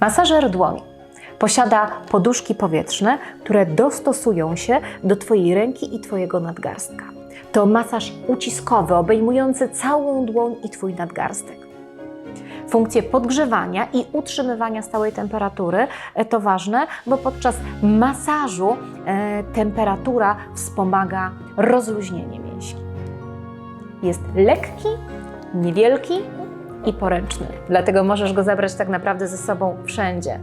Masażer dłoni posiada poduszki powietrzne, które dostosują się do Twojej ręki i Twojego nadgarstka. To masaż uciskowy, obejmujący całą dłoń i Twój nadgarstek. Funkcje podgrzewania i utrzymywania stałej temperatury e, to ważne, bo podczas masażu e, temperatura wspomaga rozluźnienie mięśni. Jest lekki, niewielki i poręczny. Dlatego możesz go zabrać tak naprawdę ze sobą wszędzie.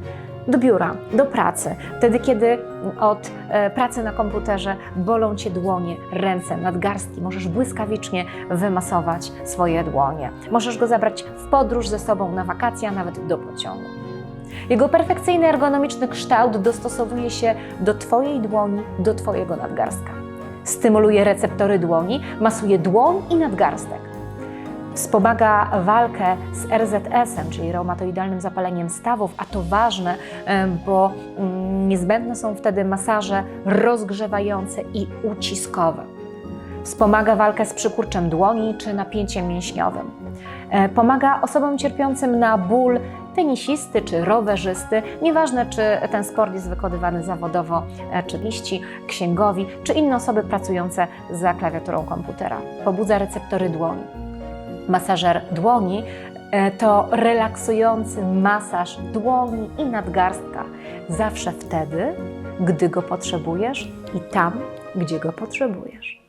Do biura, do pracy, wtedy kiedy od e, pracy na komputerze bolą cię dłonie, ręce, nadgarstki, możesz błyskawicznie wymasować swoje dłonie. Możesz go zabrać w podróż ze sobą na wakacje, a nawet do pociągu. Jego perfekcyjny ergonomiczny kształt dostosowuje się do Twojej dłoni, do Twojego nadgarstka. Stymuluje receptory dłoni, masuje dłoń i nadgarstek. Wspomaga walkę z RZS-em, czyli reumatoidalnym zapaleniem stawów, a to ważne, bo mm, niezbędne są wtedy masaże rozgrzewające i uciskowe. Wspomaga walkę z przykurczem dłoni czy napięciem mięśniowym. E, Pomaga osobom cierpiącym na ból tenisisty czy rowerzysty, nieważne czy ten sport jest wykonywany zawodowo, e, czy liści, księgowi, czy inne osoby pracujące za klawiaturą komputera. Pobudza receptory dłoni. Masażer dłoni e, to relaksujący masaż dłoni i nadgarstka. Zawsze wtedy, gdy go potrzebujesz i tam, gdzie go potrzebujesz.